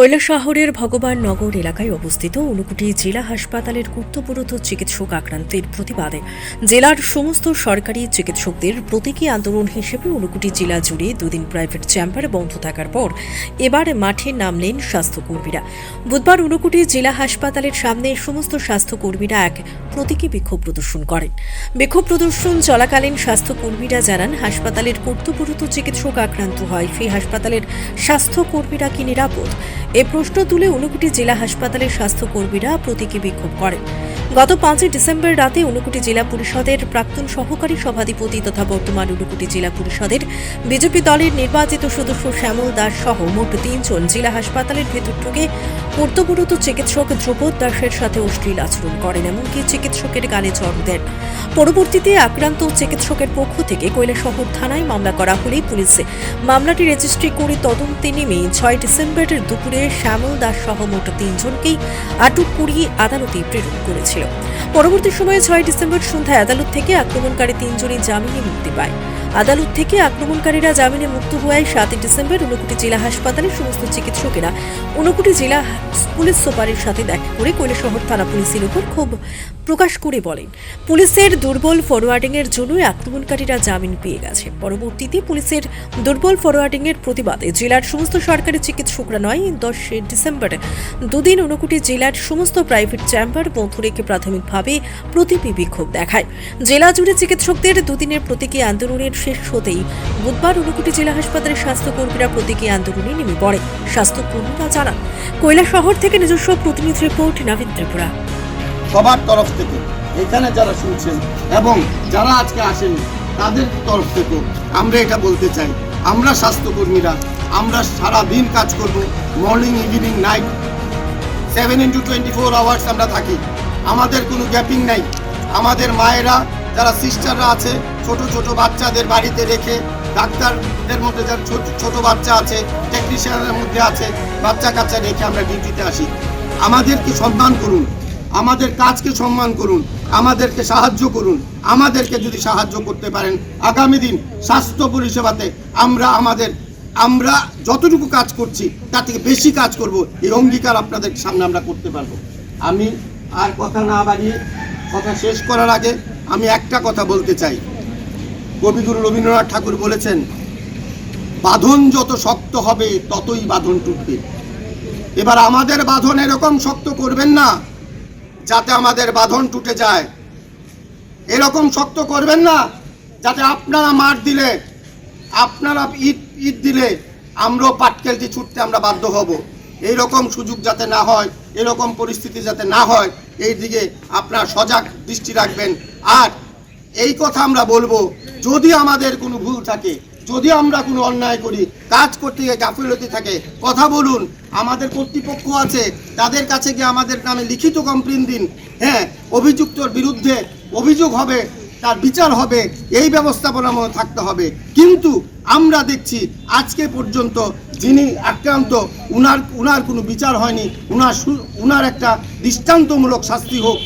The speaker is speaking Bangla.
কৈলাসহরের ভগবাননগর এলাকায় অবস্থিত ঊনকোটি জেলা হাসপাতালের কর্তব্যরত চিকিৎসক আক্রান্তের প্রতিবাদে জেলার সমস্ত সরকারি চিকিৎসকদের প্রতীকী আন্দোলন হিসেবে ঊনকোটি জেলা জুড়ে দুদিন প্রাইভেট চেম্বার বন্ধ থাকার পর এবার মাঠে নামলেন স্বাস্থ্যকর্মীরা। বুধবার ঊনকোটি জেলা হাসপাতালের সামনে সমস্ত স্বাস্থ্যকর্মীরা এক প্রতীকী বিক্ষোভ প্রদর্শন করেন। বিক্ষোভ প্রদর্শন চলাকালীন স্বাস্থ্যকর্মীরা জানান, হাসপাতালের কর্তব্যরত চিকিৎসক আক্রান্ত হয়, সেই হাসপাতালের স্বাস্থ্যকর্মীরা কি নিরাপদ? এ প্রশ্ন তুলে ঊনকোটি জেলা হাসপাতালের স্বাস্থ্যকর্মীরা প্রতীকী বিক্ষোভ করেন। গত পাঁচই ডিসেম্বর রাতে ঊনকোটি জেলা পরিষদের প্রাক্তন সহকারী সভাধিপতি তথা বর্তমান ঊনকোটি জেলা পরিষদের বিজেপি দলের নির্বাচিত সদস্য শ্যামল দাস সহ মোট তিনজন জেলা হাসপাতালের ভেতর ঢুকে কর্তব্যরত চিকিৎসক ধ্রুপদ দাসের সাথে অশ্লীল আচরণ করেন, এমনকি চিকিৎসকের গালে চড় দেন। পরবর্তীতে আক্রান্ত চিকিৎসকের পক্ষ থেকে কৈলাসহর থানায় মামলা করা হলে পুলিশে মামলাটি রেজিস্ট্রি করে তদন্তে নেমে ছয় ডিসেম্বরের দুপুরে শ্যামল দাস সহ মোট তিনজনকেই আটক করিয়ে আদালতে প্রেরণ করেছিল পরবর্তী সময়ে ছয় ডিসেম্বর সন্ধ্যায় আদালত থেকে আক্রমণকারী তিনজনই জামিনে মুক্তি পায়। আদালত থেকে আক্রমণকারীরা জামিনে মুক্ত হওয়ায় সাতই ডিসেম্বর ঊনকোটি জেলা হাসপাতালের সমস্ত চিকিৎসকেরা ঊনকোটি জেলা পুলিশ সুপারের সাথে দেখা করে কৈলাসহর থানা পুলিশের উপর ক্ষোভ প্রকাশ করে বলেন, পুলিশের দুর্বল ফরওয়ার্ডিংয়ের জন্যই আক্রমণকারীরা জামিন পেয়ে গেছে। পরবর্তীতে পুলিশের দুর্বল ফরওয়ার্ডিংয়ের প্রতিবাদে জেলার সমস্ত সরকারি চিকিৎসকরা নয়, দশ ডিসেম্বর দুদিন ঊনকোটি জেলার সমস্ত প্রাইভেট চেম্বার বন্ধ রেখে প্রাথমিকভাবে প্রতীকী বিক্ষোভ দেখায়। জেলা জুড়ে চিকিৎসকদের দুদিনের প্রতীকী আন্দোলনের শেষ হতেই বুধবার ঊনকোটি জেলা হাসপাতালের স্বাস্থ্যকর্মীরা প্রতীকী আন্দোলনে নেমে পড়ে। স্বাস্থ্যকর্মীরা জানান কৈলাসহর থেকে নিজস্ব প্রতিনিধি রিপোর্ট, নবীন ত্রিপুরা। সবার তরফ থেকে, এখানে যারা শুনছেন এবং যারা আজকে আসেন, তাদের তরফ থেকে আমরা এটা বলতে চাই। আমরা স্বাস্থ্যকর্মীরা, আমরা সারা দিন কাজ করব morning evening night seven into twenty four hours আমরা থাকি। আমাদের কোনো গ্যাপিং নাই। আমাদের মায়েরা, যারা সিস্টাররা আছে ছোট ছোট বাচ্চাদের বাড়িতে রেখে ডাক্তারদের মধ্যে যারা ছোট ছোট বাচ্চা আছে টেকনিশিয়ানের মধ্যে আছে, বাচ্চা কাচ্চা রেখে আমরা ডিউটিতে আসি। আমাদেরকে সম্মান করুন, আমাদের কাজকে সম্মান করুন, আমাদেরকে সাহায্য করুন, আমাদেরকে যদি সাহায্য করতে পারেন, আগামী দিন স্বাস্থ্য পরিষেবাতে আমরা আমাদের, আমরা যতটুকু কাজ করছি, তার থেকে বেশি কাজ করব এই অঙ্গীকার আপনাদের সামনে আমরা করতে পারব। আমি আর কথা না বাড়িয়ে কথা শেষ করার আগে আমি একটা কথা বলতে চাই। কবিগুরু রবীন্দ্রনাথ ঠাকুর বলেছেন, বাঁধন যত শক্ত হবে, ততই বাঁধন টুটবে। এবার আমাদের বাঁধন এরকম শক্ত করবেন না, যাতে আমাদের বাঁধন টুটে যায়। এরকম শক্ত করবেন না, যাতে আপনারা মার দিলে, আপনারা ঈদ ঈদ দিলে আমরাও পাটকেলটি ছুটতে আমরা বাধ্য হব। এই রকম সুযোগ যাতে না হয়, এরকম পরিস্থিতি যাতে না হয়, এই দিকে আপনারা সজাগ দৃষ্টি রাখবেন। আর এই কথা আমরা বলব যদি আমাদের কোনো ভুল থাকে, যদি আমরা কোনো অন্যায় করি, কাজ করতে গিয়ে গাফিলতি থাকে, কথা বলুন, আমাদের কর্তৃপক্ষ আছে, তাদের কাছে গিয়ে আমাদের নামে লিখিত কমপ্লেন দিন। হ্যাঁ অভিযুক্তর বিরুদ্ধে অভিযোগ হবে, তার বিচার হবে, এই ব্যবস্থাপনা মনে থাকতে হবে। কিন্তু আমরা দেখছি, আজকে পর্যন্ত যিনি আক্রান্ত, উনার উনার কোনো বিচার হয়নি, উনার উনার একটা দৃষ্টান্তমূলক শাস্তি হোক।